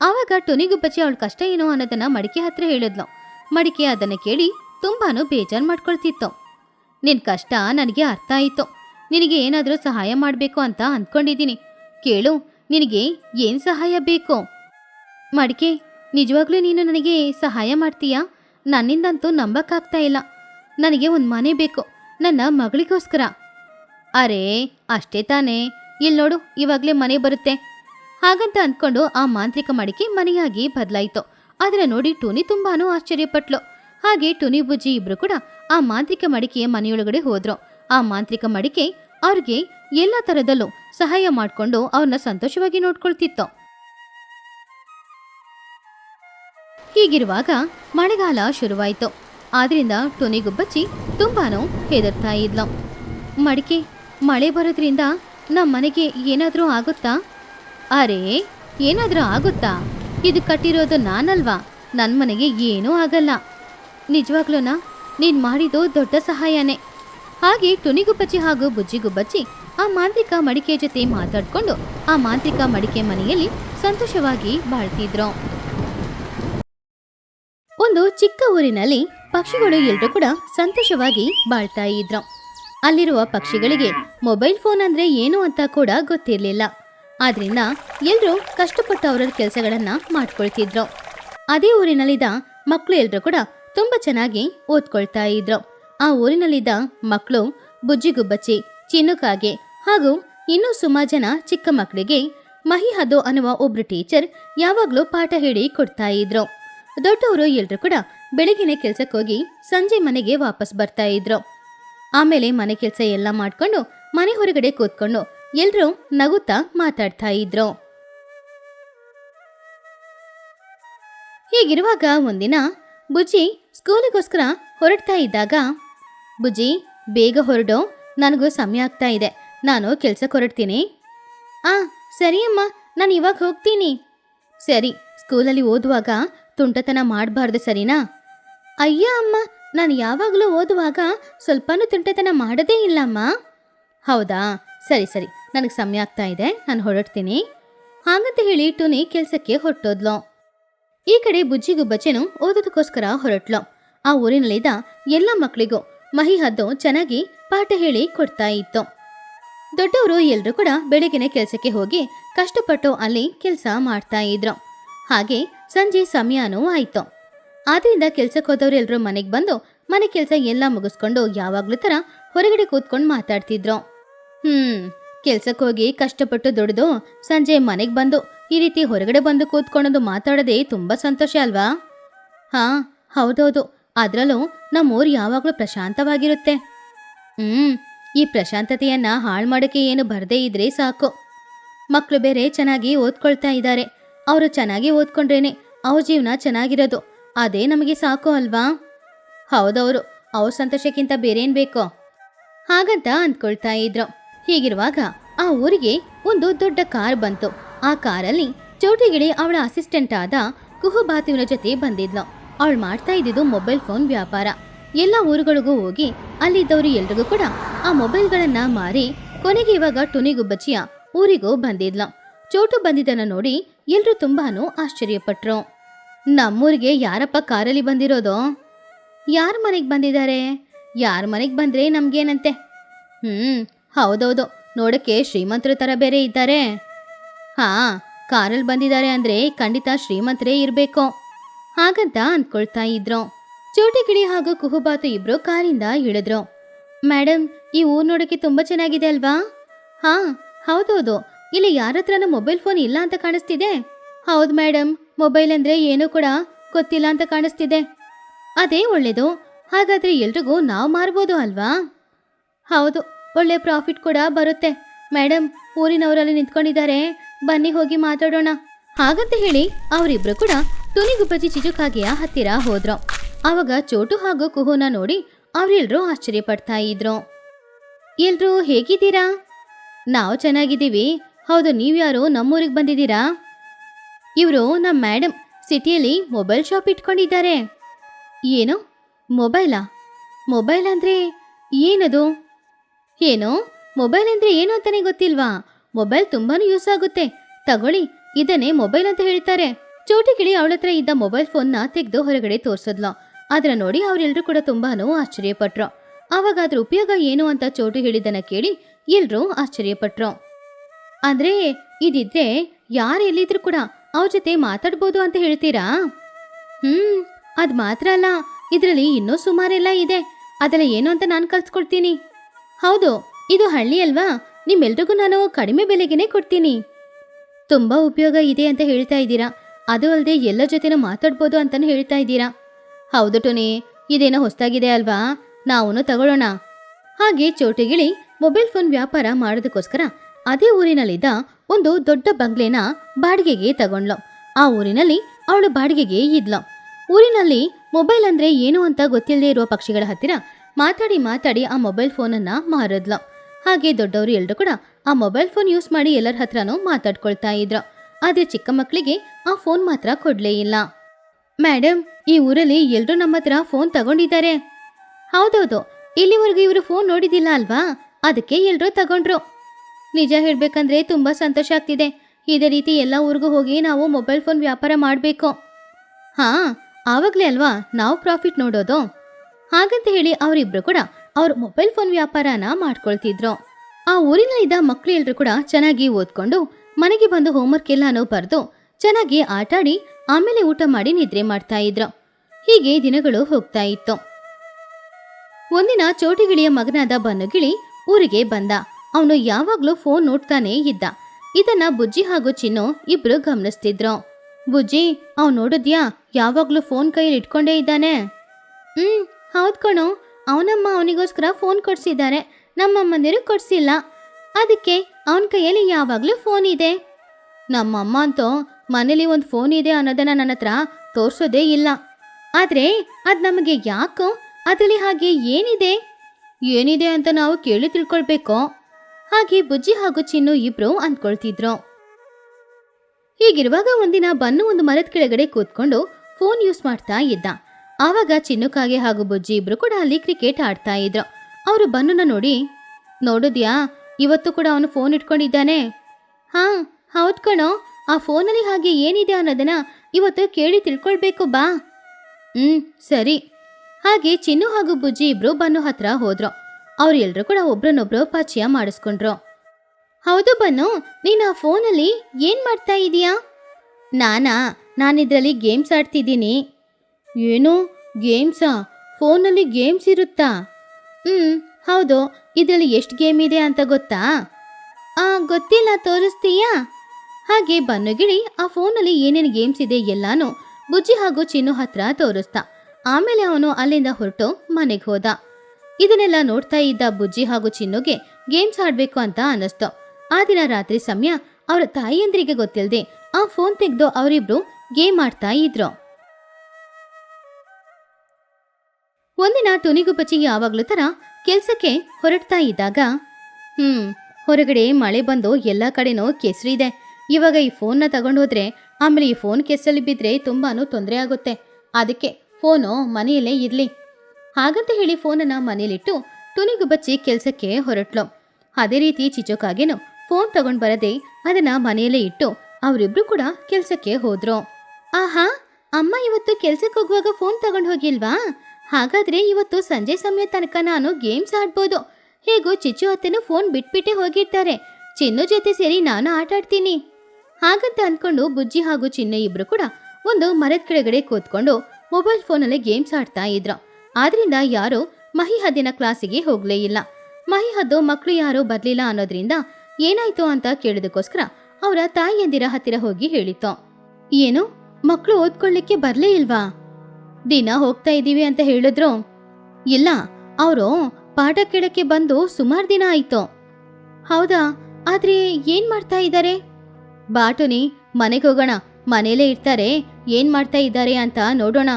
ಆವಾಗ ಟೊನಿಗುಬ್ಬಚ್ಚಿ ಅವಳ ಕಷ್ಟ ಏನು ಅನ್ನೋದನ್ನ ಮಡಿಕೆ ಹತ್ರ ಹೇಳಿದ್ಲು. ಮಡಿಕೆ ಅದನ್ನ ಕೇಳಿ ತುಂಬಾನು ಬೇಜಾರು ಮಾಡ್ಕೊಳ್ತಿತ್ತು. ನಿನ್ ಕಷ್ಟ ನನಗೆ ಅರ್ಥ ಆಯಿತು. ನಿನಗೆ ಏನಾದರೂ ಸಹಾಯ ಮಾಡಬೇಕು ಅಂತ ಅಂದ್ಕೊಂಡಿದ್ದೀನಿ. ಕೇಳು, ನಿನಗೆ ಏನು ಸಹಾಯ ಬೇಕು? ಮಡಿಕೆ, ನಿಜವಾಗ್ಲೂ ನೀನು ನನಗೆ ಸಹಾಯ ಮಾಡ್ತೀಯಾ? ನನ್ನಿಂದಂತೂ ನಂಬಕ್ಕಾಗ್ತಾ ಇಲ್ಲ. ನನಗೆ ಒಂದು ಮನೆ ಬೇಕು. ನನ್ನ ಮಗಳಿಗೋಸ್ಕರ. ಅರೆ, ಅಷ್ಟೇ ತಾನೇ. ಇಲ್ಲಿ ನೋಡು, ಇವಾಗಲೇ ಮನೆ ಬರುತ್ತೆ. ಹಾಗಂತ ಅಂದ್ಕೊಂಡು ಆ ಮಾಂತ್ರಿಕ ಮಡಿಕೆ ಮನೆಯಾಗಿ ಬದಲಾಯಿತು. ಅದನ್ನ ನೋಡಿ ಟೂನಿ ತುಂಬಾನು ಆಶ್ಚರ್ಯಪಟ್ಲು. ಹಾಗೆ ಟುನಿ, ಬುಜ್ಜಿ ಇಬ್ರು ಕೂಡ ಆ ಮಾಂತ್ರಿಕ ಮಡಿಕೆಯ ಮನೆಯೊಳಗಡೆ ಹೋದ್ರು. ಆ ಮಾಂತ್ರಿಕ ಮಡಿಕೆ ಅವ್ರಿಗೆ ಎಲ್ಲ ತರದಲ್ಲೂ ಸಹಾಯ ಮಾಡಿಕೊಂಡು ಅವ್ರನ್ನ ಸಂತೋಷವಾಗಿ ನೋಡ್ಕೊಳ್ತಿತ್ತು. ಹೀಗಿರುವಾಗ ಮಳೆಗಾಲ ಶುರುವಾಯಿತು. ಆದ್ರಿಂದ ಟುನಿ ಗುಬ್ಬಚ್ಚಿ ತುಂಬಾನು ಹೆದರ್ತಾ ಇದ್ಲು. ಮಡಿಕೆ, ಮಳೆ ಬರೋದ್ರಿಂದ ನಮ್ಮ ಮನೆಗೆ ಏನಾದರೂ ಆಗುತ್ತಾ? ಅರೆ, ಏನಾದರೂ ಆಗುತ್ತಾ? ಇದು ಕಟ್ಟಿರೋದು ನಾನಲ್ವಾ? ನನ್ನ ಮನೆಗೆ ಏನೂ ಆಗಲ್ಲ. ನಿಜವಾಗ್ಲೂನಾ? ನೀನು ಮಾಡಿದ್ದು ದೊಡ್ಡ ಸಹಾಯನೇ. ಹಾಗೆ ಟುನಿಗುಬ್ಬಚ್ಚಿ ಹಾಗೂ ಬುಜ್ಜಿಗುಬ್ಬಚ್ಚಿ ಆ ಮಾಂತ್ರಿಕ ಮಡಿಕೆ ಜೊತೆ ಮಾತಾಡಿಕೊಂಡು ಆ ಮಾಂತ್ರಿಕ ಮಡಿಕೆ ಮನೆಯಲ್ಲಿ ಸಂತೋಷವಾಗಿ ಬಾಳ್ತಿದ್ರು. ಒಂದು ಚಿಕ್ಕ ಊರಿನಲ್ಲಿ ಪಕ್ಷಿಗಳು ಎಲ್ಲರೂ ಕೂಡ ಸಂತೋಷವಾಗಿ ಬಾಳ್ತಾ ಇದ್ರು. ಅಲ್ಲಿರುವ ಪಕ್ಷಿಗಳಿಗೆ ಮೊಬೈಲ್ ಫೋನ್ ಅಂದ್ರೆ ಏನು ಅಂತ ಕೂಡ ಗೊತ್ತಿರಲಿಲ್ಲ. ಆದ್ರಿಂದ ಎಲ್ಲರೂ ಕಷ್ಟಪಟ್ಟು ಅವರ ಕೆಲಸಗಳನ್ನ ಮಾಡ್ಕೊಳ್ತಿದ್ರು. ಅದೇ ಊರಿನಲ್ಲಿದ್ದ ಮಕ್ಕಳು ಎಲ್ಲರೂ ಕೂಡ ತುಂಬಾ ಚೆನ್ನಾಗಿ ಓದ್ಕೊಳ್ತಾ ಇದ್ರು. ಆ ಊರಿನಲ್ಲಿದ್ದ ಮಕ್ಕಳು ಬುಜ್ಜಿಗುಬ್ಬಚ್ಚಿ, ಚಿನ್ನುಕಾಗೆ ಹಾಗೂ ಇನ್ನೂ ಸುಮಾರು ಜನ ಚಿಕ್ಕ ಮಕ್ಕಳಿಗೆ ಮಹಿಹದ್ದು ಅನ್ನುವ ಒಬ್ರು ಟೀಚರ್ ಯಾವಾಗ್ಲೂ ಪಾಠ ಹೇಳಿ ಕೊಡ್ತಾ ಇದ್ರು. ದೊಡ್ಡವರು ಎಲ್ಲರೂ ಕೂಡ ಬೆಳಗಿನ ಕೆಲಸಕ್ಕೋಗಿ ಸಂಜೆ ಮನೆಗೆ ವಾಪಸ್ ಬರ್ತಾ ಇದ್ರು. ಆಮೇಲೆ ಮನೆ ಕೆಲಸ ಎಲ್ಲ ಮಾಡ್ಕೊಂಡು ಮನೆ ಹೊರಗಡೆ ಕೂತ್ಕೊಂಡು ಎಲ್ಲರೂ ನಗುತ್ತಾ ಮಾತಾಡ್ತಾ ಇದ್ರು. ಹೀಗಿರುವಾಗ ಒಂದಿನ ಬುಜ್ಜಿ ಸ್ಕೂಲಿಗೋಸ್ಕರ ಹೊರಡ್ತಾ ಇದ್ದಾಗ, ಬುಜ್ಜಿ, ಬೇಗ ಹೊರಡೋ. ನನಗೂ ಸಮಯ ಆಗ್ತಾ ಇದೆ. ನಾನು ಕೆಲ್ಸಕ್ಕೆ ಹೊರಡ್ತೀನಿ. ಆ, ಸರಿ ಅಮ್ಮ. ನಾನು ಇವಾಗ ಹೋಗ್ತೀನಿ. ಸರಿ. ಸ್ಕೂಲಲ್ಲಿ ಓದುವಾಗ ತುಂಟತನ ಮಾಡಬಾರ್ದು ಸರಿನಾ? ಅಯ್ಯ ಅಮ್ಮ. ನಾನು ಯಾವಾಗಲೂ ಓದುವಾಗ ಸ್ವಲ್ಪನೂ ತುಂಟತನ ಮಾಡೋದೇ ಇಲ್ಲಮ್ಮ. ಹೌದಾ? ಸರಿ ಸರಿ. ನನಗೆ ಸಮಯ ಆಗ್ತಾ ಇದೆ. ನಾನು ಹೊರಡ್ತೀನಿ. ಹಾಗಂತ ಹೇಳಿ ಟುನಿ ಕೆಲಸಕ್ಕೆ ಹೊರಟೋದ್ಲು. ಈ ಕಡೆ ಬುಜ್ಜಿಗುಬ್ಬಚ್ಚೆನು ಓದೋದಕ್ಕೋಸ್ಕರ ಹೊರಟ್ಲು. ಆ ಊರಿನಲ್ಲಿದ್ದ ಎಲ್ಲ ಮಕ್ಕಳಿಗೂ ಮಹಿ ಹದ್ದು ಚೆನ್ನಾಗಿ ಪಾಠ ಹೇಳಿ ಕೊಡ್ತಾ ಇತ್ತು. ದೊಡ್ಡವರು ಎಲ್ಲರೂ ಕೂಡ ಬೆಳಗಿನ ಕೆಲಸಕ್ಕೆ ಹೋಗಿ ಕಷ್ಟಪಟ್ಟು ಅಲ್ಲಿ ಕೆಲಸ ಮಾಡ್ತಾ ಇದ್ರು. ಹಾಗೆ ಸಂಜೆ ಸಮಯನೂ ಆಯ್ತು. ಆದ್ರಿಂದ ಕೆಲ್ಸಕ್ಕೆ ಹೋದವ್ರು ಎಲ್ಲರೂ ಮನೆಗೆ ಬಂದು ಮನೆ ಕೆಲಸ ಎಲ್ಲ ಮುಗಿಸ್ಕೊಂಡು ಯಾವಾಗ್ಲೂ ತರ ಹೊರಗಡೆ ಕೂತ್ಕೊಂಡು ಮಾತಾಡ್ತಿದ್ರು. ಹ್ಮ್ ಕೆಲ್ಸಕ್ಕೆ ಹೋಗಿ ಕಷ್ಟಪಟ್ಟು ದುಡಿದು ಸಂಜೆ ಮನೆಗೆ ಬಂದು ಈ ರೀತಿ ಹೊರಗಡೆ ಬಂದು ಕೂತ್ಕೊಂಡು ಮಾತಾಡೋದೇ ತುಂಬಾ ಸಂತೋಷ ಅಲ್ವಾ? ಹಾ, ಹೌದೌದು. ಅದರಲ್ಲೂ ನಮ್ಮ ಊರು ಯಾವಾಗಲೂ ಪ್ರಶಾಂತವಾಗಿರುತ್ತೆ. ಹ್ಮ್, ಈ ಪ್ರಶಾಂತತೆಯನ್ನ ಹಾಳು ಮಾಡೋಕ್ಕೆ ಏನು ಬರದೇ ಇದ್ರೆ ಸಾಕು. ಮಕ್ಕಳು ಬೇರೆ ಚೆನ್ನಾಗಿ ಓದ್ಕೊಳ್ತಾ ಇದ್ದಾರೆ. ಅವರು ಚೆನ್ನಾಗಿ ಓದ್ಕೊಂಡ್ರೇನೆ ಅವ್ರ ಜೀವನ ಚೆನ್ನಾಗಿರೋದು. ಅದೇ ನಮಗೆ ಸಾಕು ಅಲ್ವಾ? ಹೌದವರು ಅವ್ರ ಸಂತೋಷಕ್ಕಿಂತ ಬೇರೇನ್ ಬೇಕೋ? ಹಾಗಂತ ಅಂದ್ಕೊಳ್ತಾ ಇದ್ರು. ಹೀಗಿರುವಾಗ ಆ ಊರಿಗೆ ಒಂದು ದೊಡ್ಡ ಕಾರ್ ಬಂತು. ಆ ಕಾರಲ್ಲಿ ಚೌಟಿಗಿಳಿ ಅವಳ ಅಸಿಸ್ಟೆಂಟ್ ಆದ ಕುಹುಬಾತಿವ್ರ ಜೊತೆ ಬಂದಿದ್ಲು. ಅವಳು ಮಾಡ್ತಾ ಇದ್ದಿದ್ದು ಮೊಬೈಲ್ ಫೋನ್ ವ್ಯಾಪಾರ. ಎಲ್ಲ ಊರುಗಳಿಗೂ ಹೋಗಿ ಅಲ್ಲಿದ್ದವರು ಎಲ್ರಿಗೂ ಕೂಡ ಆ ಮೊಬೈಲ್ಗಳನ್ನ ಮಾರಿ ಕೊನೆಗೆ ಇವಾಗ ಟುನಿಗುಬ್ಬಚ್ಚಿಯ ಊರಿಗೂ ಬಂದಿದ್ಲು. ಚೋಟು ಬಂದಿದ್ದನ್ನು ನೋಡಿ ಎಲ್ಲರೂ ತುಂಬಾನು ಆಶ್ಚರ್ಯಪಟ್ರು. ನಮ್ಮೂರಿಗೆ ಯಾರಪ್ಪ ಕಾರಲ್ಲಿ ಬಂದಿರೋದು? ಯಾರ ಮನೆಗೆ ಬಂದಿದ್ದಾರೆ? ಯಾರ ಮನೆಗೆ ಬಂದರೆ ನಮಗೇನಂತೆ? ಹ್ಞೂ ಹೌದೌದು. ನೋಡೋಕ್ಕೆ ಶ್ರೀಮಂತರ ಥರ ಬೇರೆ ಇದ್ದಾರೆ. ಹಾಂ ಕಾರಲ್ಲಿ ಬಂದಿದ್ದಾರೆ ಅಂದರೆ ಖಂಡಿತ ಶ್ರೀಮಂತರೇ ಇರಬೇಕು. ಹಾಗಂತ ಅಂದ್ಕೊಳ್ತಾ ಇದ್ರು. ಚೋಟಿಗಿಳಿ ಹಾಗೂ ಕುಹುಬಾತು ಇಬ್ಬರು ಕಾರಿಂದ ಇಳಿದ್ರು. ಮೇಡಮ್ ಈ ಊರು ನೋಡೋಕ್ಕೆ ತುಂಬ ಚೆನ್ನಾಗಿದೆ ಅಲ್ವಾ? ಹಾಂ, ಹೌದೌದು. ಇಲ್ಲಿ ಯಾರ ಹತ್ರನೂ ಮೊಬೈಲ್ ಫೋನ್ ಇಲ್ಲ ಅಂತ ಕಾಣಿಸ್ತಿದೆ. ಹೌದು ಮೇಡಮ್ ಮೊಬೈಲ್ ಅಂದ್ರೆ ಏನೂ ಕೂಡ ಗೊತ್ತಿಲ್ಲ ಅಂತ ಕಾಣಿಸ್ತಿದೆ. ಅದೇ ಒಳ್ಳೇದು. ಹಾಗಾದ್ರೆ ಎಲ್ರಿಗೂ ನಾವು ಮಾರ್ಬೋದು ಅಲ್ವಾ? ಹೌದು, ಒಳ್ಳೆ ಪ್ರಾಫಿಟ್ ಕೂಡ ಬರುತ್ತೆ. ಮೇಡಮ್ ಊರಿನವರಲ್ಲಿ ನಿಂತ್ಕೊಂಡಿದ್ದಾರೆ. ಬನ್ನಿ ಹೋಗಿ ಮಾತಾಡೋಣ. ಹಾಗಂತ ಹೇಳಿ ಅವರಿಬ್ರು ಕೂಡ ತುನಿಗುಬ್ಬಜಿ ಚಿಜುಕಾಗೆಯ ಹತ್ತಿರ ಹೋದ್ರು. ಆವಾಗ ಚೋಟು ಹಾಗೂ ಕುಹುನ ನೋಡಿ ಅವರೆಲ್ಲರೂ ಆಶ್ಚರ್ಯ ಪಡ್ತಾ ಇದ್ರು. ಎಲ್ರೂ ಹೇಗಿದ್ದೀರಾ? ನಾವು ಚೆನ್ನಾಗಿದ್ದೀವಿ. ಹೌದು, ನೀವ್ಯಾರು ನಮ್ಮೂರಿಗೆ ಬಂದಿದ್ದೀರಾ? ಇವರು ನಮ್ಮ ಮೇಡಮ್ ಸಿಟಿಯಲ್ಲಿ ಮೊಬೈಲ್ ಶಾಪ್ ಇಟ್ಕೊಂಡಿದ್ದಾರೆ. ಏನು? ಮೊಬೈಲಾ ಮೊಬೈಲ್ ಅಂದರೆ ಏನದು? ಏನು? ಮೊಬೈಲ್ ಅಂದರೆ ಏನು ಅಂತಲೇ ಗೊತ್ತಿಲ್ವಾ? ಮೊಬೈಲ್ ತುಂಬಾ ಯೂಸ್ ಆಗುತ್ತೆ. ತಗೊಳ್ಳಿ, ಇದನ್ನೇ ಮೊಬೈಲ್ ಅಂತ ಹೇಳ್ತಾರೆ. ಚೋಟಿಗಿಳಿ ಅವಳ ಹತ್ರ ಇದ್ದ ಮೊಬೈಲ್ ಫೋನ್ನ ತೆಗೆದು ಹೊರಗಡೆ ತೋರಿಸಿದ್ಲು. ಅದನ್ನ ನೋಡಿ ಅವರೆಲ್ಲರೂ ಕೂಡ ತುಂಬಾನು ಆಶ್ಚರ್ಯಪಟ್ರು. ಆವಾಗ ಅದ್ರ ಉಪಯೋಗ ಏನು ಅಂತ ಚೋಟು ಹೇಳಿದ್ದನ್ನು ಕೇಳಿ ಎಲ್ಲರೂ ಆಶ್ಚರ್ಯಪಟ್ರು. ಅಂದ್ರೆ ಇದಿದ್ರೆ ಯಾರು ಎಲ್ಲಿದ್ರು ಕೂಡ ಅವ್ರ ಜೊತೆ ಮಾತಾಡ್ಬೋದು ಅಂತ ಹೇಳ್ತೀರಾ? ಹ್ಮ್, ಅದ್ ಮಾತ್ರ ಅಲ್ಲ. ಇದರಲ್ಲಿ ಇನ್ನೂ ಸುಮಾರೆಲ್ಲ ಇದೆ. ಅದೆಲ್ಲ ಏನು ಅಂತ ನಾನು ಕಲ್ಸ್ಕೊಡ್ತೀನಿ ಹೌದು, ಇದು ಹಳ್ಳಿ ಅಲ್ವಾ? ನಿಮ್ಮೆಲ್ರಿಗೂ ನಾನು ಕಡಿಮೆ ಬೆಲೆಗೆನೆ ಕೊಡ್ತೀನಿ. ತುಂಬಾ ಉಪಯೋಗ ಇದೆ ಅಂತ ಹೇಳ್ತಾ ಇದ್ದೀರಾ. ಅದು ಅಲ್ಲದೆ ಎಲ್ಲ ಜೊತೆನೂ ಮಾತಾಡ್ಬೋದು ಅಂತಾನು ಹೇಳ್ತಾ ಇದ್ದೀರಾ. ಹೌದು ಟೋನಿ, ಇದೇನೋ ಹೊಸ್ತಾಗಿದೆ ಅಲ್ವಾ? ನಾವೂ ತಗೊಳ್ಳೋಣ. ಹಾಗೆ ಚೋಟಿಗಿಳಿ ಮೊಬೈಲ್ ಫೋನ್ ವ್ಯಾಪಾರ ಮಾಡೋದಕ್ಕೋಸ್ಕರ ಅದೇ ಊರಿನಲ್ಲಿದ್ದ ಒಂದು ದೊಡ್ಡ ಬಂಗ್ಲೆನ ಬಾಡಿಗೆಗೆ ತಗೊಂಡ್ಲು. ಆ ಊರಿನಲ್ಲಿ ಅವಳು ಬಾಡಿಗೆಗೆ ಇದ್ಲು. ಊರಿನಲ್ಲಿ ಮೊಬೈಲ್ ಅಂದ್ರೆ ಏನು ಅಂತ ಗೊತ್ತಿಲ್ಲದೆ ಇರುವ ಪಕ್ಷಿಗಳ ಹತ್ತಿರ ಮಾತಾಡಿ ಮಾತಾಡಿ ಆ ಮೊಬೈಲ್ ಫೋನನ್ನ ಮಾರಿದ್ಲು. ಹಾಗೆ ದೊಡ್ಡವರು ಎಲ್ಲರೂ ಕೂಡ ಆ ಮೊಬೈಲ್ ಫೋನ್ ಯೂಸ್ ಮಾಡಿ ಎಲ್ಲರ ಹತ್ರನೂ ಮಾತಾಡ್ಕೊಳ್ತಾ ಇದ್ರು. ಆದ್ರೆ ಚಿಕ್ಕ ಮಕ್ಕಳಿಗೆ ಆ ಫೋನ್ ಮಾತ್ರ ಕೊಡ್ಲೇ ಇಲ್ಲ. ಮೇಡಮ್ ಈ ಊರಲ್ಲಿ ಎಲ್ಲರೂ ನಮ್ಮ ಹತ್ರ ಫೋನ್ ತಗೊಂಡಿದ್ದಾರೆ. ಹೌದೌದು. ಇಲ್ಲಿವರೆಗೂ ಇವರು ಫೋನ್ ನೋಡಿದಿಲ್ಲ ಅಲ್ವಾ? ಅದಕ್ಕೆ ಎಲ್ಲರೂ ತಗೊಂಡ್ರು. ನಿಜ ಹೇಳ್ಬೇಕಂದ್ರೆ ತುಂಬಾ ಸಂತೋಷ ಆಗ್ತಿದೆ. ಇದೇ ರೀತಿ ಎಲ್ಲ ಊರಿಗೂ ಹೋಗಿ ನಾವು ಮೊಬೈಲ್ ಫೋನ್ ವ್ಯಾಪಾರ ಮಾಡಬೇಕು. ಹಾ, ಆವಾಗಲೇ ಅಲ್ವಾ? ನಾವು ಪ್ರಾಫಿಟ್ ನೋಡೋದು. ಹಾಗಂತ ಹೇಳಿ ಅವರಿಬ್ರು ಕೂಡ ಅವ್ರ ಮೊಬೈಲ್ ಫೋನ್ ವ್ಯಾಪಾರನ ಮಾಡ್ಕೊಳ್ತಿದ್ರು. ಆ ಊರಿನಲ್ಲಿದ್ದ ಮಕ್ಕಳು ಎಲ್ರು ಕೂಡ ಚೆನ್ನಾಗಿ ಓದ್ಕೊಂಡು ಮನೆಗೆ ಬಂದು ಹೋಮ್ವರ್ಕ್ ಎಲ್ಲಾನು ಬರೆದು ಚೆನ್ನಾಗಿ ಆಟಾಡಿ ಆಮೇಲೆ ಊಟ ಮಾಡಿ ನಿದ್ರೆ ಮಾಡ್ತಾ ಇದ್ರು. ಹೀಗೆ ದಿನಗಳು ಹೋಗ್ತಾ ಇತ್ತು. ಒಂದಿನ ಚೋಟಿಗಿಳಿಯ ಮಗನಾದ ಬನ್ನುಗಿಳಿ ಊರಿಗೆ ಬಂದ. ಅವನು ಯಾವಾಗ್ಲೂ ಫೋನ್ ನೋಡ್ತಾನೇ ಇದ್ದ. ಇದನ್ನ ಬುಜ್ಜಿ ಹಾಗೂ ಚಿನ್ನು ಇಬ್ರು ಗಮನಿಸ್ತಿದ್ರು. ಬುಜ್ಜಿ ಅವ್ ನೋಡಿದ್ಯಾ? ಯಾವಾಗ್ಲೂ ಫೋನ್ ಕೈಯಲ್ಲಿ ಇಟ್ಕೊಂಡೇ ಇದ್ದಾನೆ? ಹ್ಮ್, ಹೌದ್ ಕಣೋ. ಅವನಮ್ಮ ಅವನಿಗೋಸ್ಕರ ಫೋನ್ ಕೊಡ್ಸಿದ್ದಾರೆ. ನಮ್ಮಮ್ಮಂದಿರು ಕೊಡ್ಸಿಲ್ಲ. ಅದಕ್ಕೆ ಅವನ ಕೈಯಲ್ಲಿ ಯಾವಾಗ್ಲೂ ಫೋನ್ ಇದೆ. ನಮ್ಮಮ್ಮ ಅಂತೂ ಮನೇಲಿ ಒಂದು ಫೋನ್ ಇದೆ ಅನ್ನೋದನ್ನ ನನ್ನ ಹತ್ರ ತೋರ್ಸೋದೇ ಇಲ್ಲ. ಆದ್ರೆ ಅದ್ ನಮಗೆ ಯಾಕೋ? ಅದರಲ್ಲಿ ಹಾಗೆ ಏನಿದೆ? ಏನಿದೆ ಅಂತ ನಾವು ಕೇಳಿ ತಿಳ್ಕೊಳ್ಬೇಕು? ಹಾಗೆ ಬುಜ್ಜಿ ಹಾಗೂ ಚಿನ್ನು ಇಬ್ರು ಅಂದ್ಕೊಳ್ತಿದ್ರು. ಹೀಗಿರುವಾಗ ಒಂದಿನ ಬನ್ನು ಒಂದು ಮರದ ಕೆಳಗಡೆ ಕೂತ್ಕೊಂಡು ಫೋನ್ ಯೂಸ್ ಮಾಡ್ತಾ ಇದ್ದ. ಆವಾಗ ಚಿನ್ನುಕಾಗೆ ಹಾಗೂ ಬುಜ್ಜಿ ಇಬ್ರು ಕೂಡ ಅಲ್ಲಿ ಕ್ರಿಕೆಟ್ ಆಡ್ತಾ ಇದ್ರು. ಅವರು ಬನ್ನುನ ನೋಡಿ, ನೋಡಿದ್ಯಾ, ಇವತ್ತು ಕೂಡ ಅವನು ಫೋನ್ ಇಟ್ಕೊಂಡಿದ್ದಾನೆ. ಹಾ, ಹೌದ್ ಕಣೋ, ಆ ಫೋನಲ್ಲಿ ಹಾಗೆ ಏನಿದೆ ಅನ್ನೋದನ್ನ ಇವತ್ತು ಕೇಳಿ ತಿಳ್ಕೊಳ್ಬೇಕು ಬಾ. ಹ್ಮ್, ಸರಿ. ಹಾಗೆ ಚಿನ್ನು ಹಾಗೂ ಬುಜ್ಜಿ ಇಬ್ರು ಬನ್ನು ಹತ್ರ ಹೋದ್ರು. ಅವ್ರೆಲ್ರು ಕೂಡ ಒಬ್ರನ್ನೊಬ್ರು ಪರಿಚಯ ಮಾಡಿಸ್ಕೊಂಡ್ರು. ಹೌದು ಬನ್ನು, ನೀನು ಆ ಫೋನಲ್ಲಿ ಏನು ಮಾಡ್ತಾ ಇದೀಯಾ? ನಾನಾ, ನಾನಿದ್ರಲ್ಲಿ ಗೇಮ್ಸ್ ಆಡ್ತಿದ್ದೀನಿ. ಏನು, ಗೇಮ್ಸಾ? ಫೋನಲ್ಲಿ ಗೇಮ್ಸ್ ಇರುತ್ತಾ? ಹ್ಮ್, ಹೌದು, ಇದರಲ್ಲಿ ಎಷ್ಟು ಗೇಮ್ ಇದೆ ಅಂತ ಗೊತ್ತಾ? ಆ, ಗೊತ್ತಿಲ್ಲ, ತೋರಿಸ್ತೀಯಾ? ಹಾಗೆ ಬನ್ನುಗಿಳಿ ಆ ಫೋನಲ್ಲಿ ಏನೇನು ಗೇಮ್ಸ್ ಇದೆ ಎಲ್ಲಾನು ಬುಜ್ಜಿ ಹಾಗೂ ಚಿನ್ನು ಹತ್ರ ತೋರಿಸ್ತಾ, ಆಮೇಲೆ ಅವನು ಅಲ್ಲಿಂದ ಹೊರಟು ಮನೆಗೆ ಹೋದ. ಇದನ್ನೆಲ್ಲ ನೋಡ್ತಾ ಇದ್ದ ಬುಜ್ಜಿ ಹಾಗೂ ಚಿನ್ನುಗೆ ಗೇಮ್ಸ್ ಆಡ್ಬೇಕು ಅಂತ ಅನ್ನಿಸ್ತು. ಆ ದಿನ ರಾತ್ರಿ ಸಮಯ ಅವರ ತಾಯಿಯಂದ್ರಿಗೆ ಗೊತ್ತಿಲ್ಲದೆ ಆ ಫೋನ್ ತೆಗೆದು ಅವರಿಬ್ರು ಗೇಮ್ ಆಡ್ತಾ ಇದ್ರು. ಒಂದಿನ ಟುನಿಗುಬ್ಬಚ್ಚಿ ಯಾವಾಗ್ಲೂ ತರ ಕೆಲ್ಸಕ್ಕೆ ಹೊರಡ್ತಾ ಇದ್ದಾಗ, ಹ್ಮ್, ಹೊರಗಡೆ ಮಳೆ ಬಂದು ಎಲ್ಲ ಕಡೆನೂ ಕೆಸರಿದೆ ಇವಾಗ ಈ ಫೋನ್ನ ತಗೊಂಡು ಹೋದ್ರೆ ಆಮೇಲೆ ಈ ಫೋನ್ ಕೆಸರಲ್ಲಿ ಬಿದ್ರೆ ತುಂಬಾನು ತೊಂದರೆ ಆಗುತ್ತೆ. ಅದಕ್ಕೆ ಫೋನು ಮನೆಯಲ್ಲೇ ಇರಲಿ. ಹಾಗಂತ ಹೇಳಿ ಫೋನನ್ನು ಮನೇಲಿಟ್ಟು ಟುನಿಗುಬ್ಬಚ್ಚಿ ಕೆಲಸಕ್ಕೆ ಹೊರಟ್ಲು. ಅದೇ ರೀತಿ ಚಿಚೋಕಾಗೇನು ಫೋನ್ ತಗೊಂಡ್ ಬರದೆ ಅದನ್ನ ಮನೆಯಲ್ಲೇ ಇಟ್ಟು ಅವರಿಬ್ರು ಕೂಡ ಕೆಲಸಕ್ಕೆ ಹೋದ್ರು. ಆಹಾ, ಅಮ್ಮ ಇವತ್ತು ಕೆಲ್ಸಕ್ಕೆ ಹೋಗುವಾಗ ಫೋನ್ ತಗೊಂಡು ಹೋಗಿಲ್ವಾ? ಹಾಗಾದ್ರೆ ಇವತ್ತು ಸಂಜೆ ಸಮಯ ತನಕ ನಾನು ಗೇಮ್ಸ್ ಆಡ್ಬೋದು. ಹೇಗೂ ಚಿಚು ಅತ್ತೆನೂ ಫೋನ್ ಬಿಟ್ಬಿಟ್ಟೆ ಹೋಗಿರ್ತಾರೆ. ಚಿನ್ನು ಜೊತೆ ಸೇರಿ ನಾನು ಆಟ ಆಡ್ತೀನಿ. ಹಾಗಂತ ಅನ್ಕೊಂಡು ಬುಜ್ಜಿ ಹಾಗೂ ಚಿನ್ನ ಇಬ್ರು ಕೂಡ ಒಂದು ಮರದ ಕೆಳಗಡೆ ಕೂತ್ಕೊಂಡು ಮೊಬೈಲ್ ಫೋನಲ್ಲಿ ಗೇಮ್ಸ್ ಆಡ್ತಾ ಇದ್ರು. ಆದ್ರಿಂದ ಯಾರೋ ಮಹಿ ಹದ್ದಿನ ಕ್ಲಾಸಿಗೆ ಹೋಗಲೇ ಇಲ್ಲ. ಮಹಿಹದ್ದು ಮಕ್ಕಳು ಯಾರೋ ಬರ್ಲಿಲ್ಲ ಅನ್ನೋದ್ರಿಂದ ಏನಾಯ್ತು ಅಂತ ಕೇಳಿದಕ್ಕೋಸ್ಕರ ಅವರ ತಾಯಿಯಂದಿರ ಹತ್ತಿರ ಹೋಗಿ ಹೇಳಿತ್ತು. ಏನು? ಮಕ್ಕಳು ಓದ್ಕೊಳ್ಳಿಕ್ಕೆ ಬರಲೇ ಇಲ್ವಾ? ದಿನ ಹೋಗ್ತಾ ಇದ್ದೀವಿ ಅಂತ ಹೇಳಿದ್ರು. ಇಲ್ಲ, ಅವರು ಪಾಠ ಕೇಳಕ್ಕೆ ಬಂದು ಸುಮಾರು ದಿನ ಆಯ್ತು. ಹೌದಾ? ಆದ್ರೆ ಏನ್ ಮಾಡ್ತಾ ಇದ್ದಾರೆ? ಬಾಟುನಿ, ಮನೆಗೆ ಹೋಗೋಣ. ಮನೇಲೇ ಇರ್ತಾರೆ. ಏನ್ ಮಾಡ್ತಾ ಇದ್ದಾರೆ ಅಂತ ನೋಡೋಣ.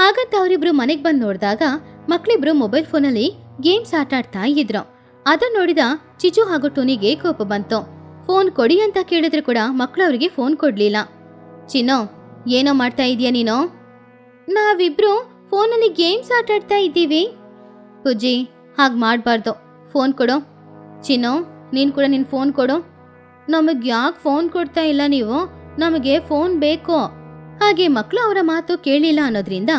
ಹಾಗಂತ ಅವರಿಬ್ರು ಮನೆಗೆ ಬಂದು ನೋಡಿದಾಗ ಮಕ್ಳಿಬ್ರು ಮೊಬೈಲ್ ಫೋನಲ್ಲಿ ಗೇಮ್ಸ್ ಆಟ ಆಡ್ತಾ ಇದ್ರು. ಅದನ್ನ ನೋಡಿದ ಚಿಚು ಹಾಗೂ ಟೋನಿಗೆ ಕೋಪ ಬಂತು. ಫೋನ್ ಕೊಡಿ ಅಂತ ಕೇಳಿದ್ರು ಕೂಡ ಮಕ್ಕಳು ಅವರಿಗೆ ಫೋನ್ ಕೊಡ್ಲಿಲ್ಲ. ಚಿನ್ನೋ, ಏನೋ ಮಾಡ್ತಾ ಇದೀಯ ನೀನು? ನಾವಿಬ್ರು ಫೋನಲ್ಲಿ ಗೇಮ್ಸ್ ಆಟ ಆಡ್ತಾ ಇದ್ದೀವಿ. ಪೂಜಿ ಹಾಗೆ ಮಾಡಬಾರ್ದು. ಫೋನ್ ಕೊಡು. ಚಿನ್ನೋ, ನೀನು ಕೂಡ ನಿನ್ನ ಫೋನ್ ಕೊಡು. ನಮಗೆ ಯಾಕೆ ಫೋನ್ ಕೊಡ್ತಾ ಇಲ್ಲ ನೀವು? ನಮಗೆ ಫೋನ್ ಬೇಕು. ಹಾಗೆ ಮಕ್ಕಳು ಅವರ ಮಾತು ಕೇಳಿಲ್ಲ ಅನ್ನೋದ್ರಿಂದ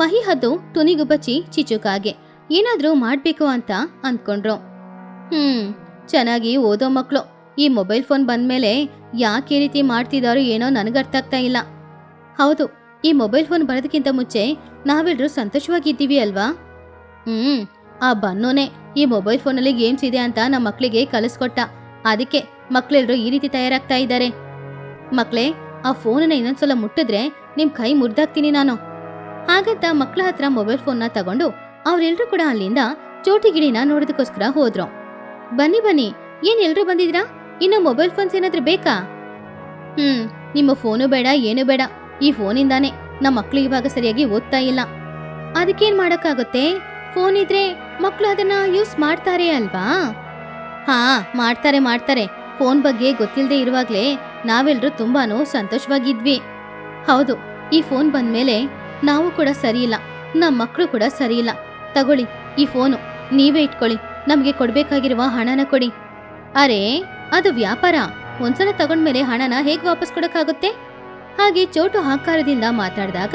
ಮಹಿ ಹದ್ದು ತುನಿಗುಬಚ್ಚಿ ಚಿಚುಕಾಗೆ, ಏನಾದ್ರೂ ಮಾಡ್ಬೇಕು ಅಂತ ಅಂದ್ಕೊಂಡ್ರು. ಹ್ಮ್, ಚೆನ್ನಾಗಿ ಓದೋ ಮಕ್ಕಳು ಈ ಮೊಬೈಲ್ ಫೋನ್ ಬಂದ್ಮೇಲೆ ಯಾಕೆ ಈ ರೀತಿ ಮಾಡ್ತಿದಾರೋ ಏನೋ ನನಗೆ ಅರ್ಥ ಆಗ್ತಾ ಇಲ್ಲ. ಹೌದು, ಈ ಮೊಬೈಲ್ ಫೋನ್ ಬರೋದಕ್ಕಿಂತ ಮುಂಚೆ ನಾವೆಲ್ಲರೂ ಸಂತೋಷವಾಗಿದ್ದೀವಿ ಅಲ್ವಾ? ಹ್ಮ್, ಆ ಬನ್ನೋನೆ ಈ ಮೊಬೈಲ್ ಫೋನಲ್ಲಿ ಗೇಮ್ಸ್ ಇದೆ ಅಂತ ನಮ್ಮ ಮಕ್ಕಳಿಗೆ ಕಲಿಸ್ಕೊಟ್ಟ. ಅದಕ್ಕೆ ಮಕ್ಕಳೆಲ್ಲರೂ ಈ ರೀತಿ ತಯಾರಾಗ್ತಾ ಇದ್ದಾರೆ. ಮಕ್ಕಳೇ ಆ ಫೋನನ್ನ ಇನ್ನೊಂದ್ಸಲ ಮುಟ್ಟಿದ್ರೆ ನಿಮ್ ಕೈ ಮುರಿದಾಗ್ತೀನಿ ನಾನು. ಹಾಗಂತ ಮಕ್ಕಳ ಹತ್ರ ಮೊಬೈಲ್ ಫೋನ್ನ ತಗೊಂಡು ಅವರೆಲ್ಲರೂ ಕೂಡ ಅಲ್ಲಿಂದ ಚೋಟಿಗಿಳಿನ ನೋಡೋದಕ್ಕೋಸ್ಕರ ಹೋದ್ರು. ಬನ್ನಿ ಬನ್ನಿ. ಏನ್ ಎಲ್ರು ಬಂದಿದ್ರಾ? ಇನ್ನು ಮೊಬೈಲ್ ಫೋನ್ಸ್ ಏನಾದ್ರೂ ಬೇಕಾ? ಹ್ಮ್, ನಿಮ್ಮ ಫೋನು ಬೇಡ, ಏನು ಬೇಡ. ಈ ಫೋನಿಂದಾನೇ ನಮ್ಮ ಮಕ್ಳು ಇವಾಗ ಸರಿಯಾಗಿ ಓದ್ತಾ ಇಲ್ಲ. ಅದಕ್ಕೇನ್ ಮಾಡಕ್ಕಾಗುತ್ತೆ? ಫೋನ್ ಇದ್ರೆ ಮಕ್ಕಳು ಅದನ್ನ ಯೂಸ್ ಮಾಡ್ತಾರೆ ಅಲ್ವಾ? ಹಾ, ಮಾಡ್ತಾರೆ ಮಾಡ್ತಾರೆ. ಫೋನ್ ಬಗ್ಗೆ ಗೊತ್ತಿಲ್ಲದೆ ಇರುವಾಗ್ಲೇ ನಾವೆಲ್ಲರೂ ತುಂಬಾನೂ ಸಂತೋಷವಾಗಿದ್ವಿ. ಹೌದು, ಈ ಫೋನ್ ಬಂದ್ಮೇಲೆ ನಾವು ಕೂಡ ಸರಿಯಿಲ್ಲ. ನಮ್ಮ ಮಕ್ಕಳು ಕೂಡ ಸರಿಯಿಲ್ಲ. ತಗೊಳ್ಳಿ, ಈ ಫೋನು ನೀವೇ ಇಟ್ಕೊಳ್ಳಿ. ನಮಗೆ ಕೊಡಬೇಕಾಗಿರುವ ಹಣನ ಕೊಡಿ. ಅರೆ, ಅದು ವ್ಯಾಪಾರ? ಒಂದ್ಸಲ ತಗೊಂಡ್ಮೇಲೆ ಹಣನ ಹೇಗ್ ವಾಪಸ್ ಕೊಡಕ್ಕಾಗುತ್ತೆ? ಹಾಗೆ ಚೋಟು ಆಕಾರದಿಂದ ಮಾತಾಡಿದಾಗ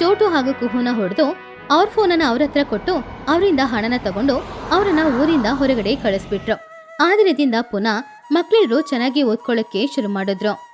ಚೋಟು ಹಾಗೂ ಕುಹುನ ಹೊಡೆದು ಅವ್ರ ಫೋನನ್ನ ಅವ್ರ ಹತ್ರ ಕೊಟ್ಟು ಅವರಿಂದ ಹಣನ ತಗೊಂಡು ಅವರನ್ನ ಊರಿಂದ ಹೊರಗಡೆ ಕಳಿಸ್ಬಿಟ್ರು. ಆ ದಿನದಿಂದ ಪುನಃ ಮಕ್ಳೆಲ್ಲರೂ ಚೆನ್ನಾಗಿ ಓದ್ಕೊಳ್ಳೋಕ್ಕೆ ಶುರು ಮಾಡಿದ್ರು.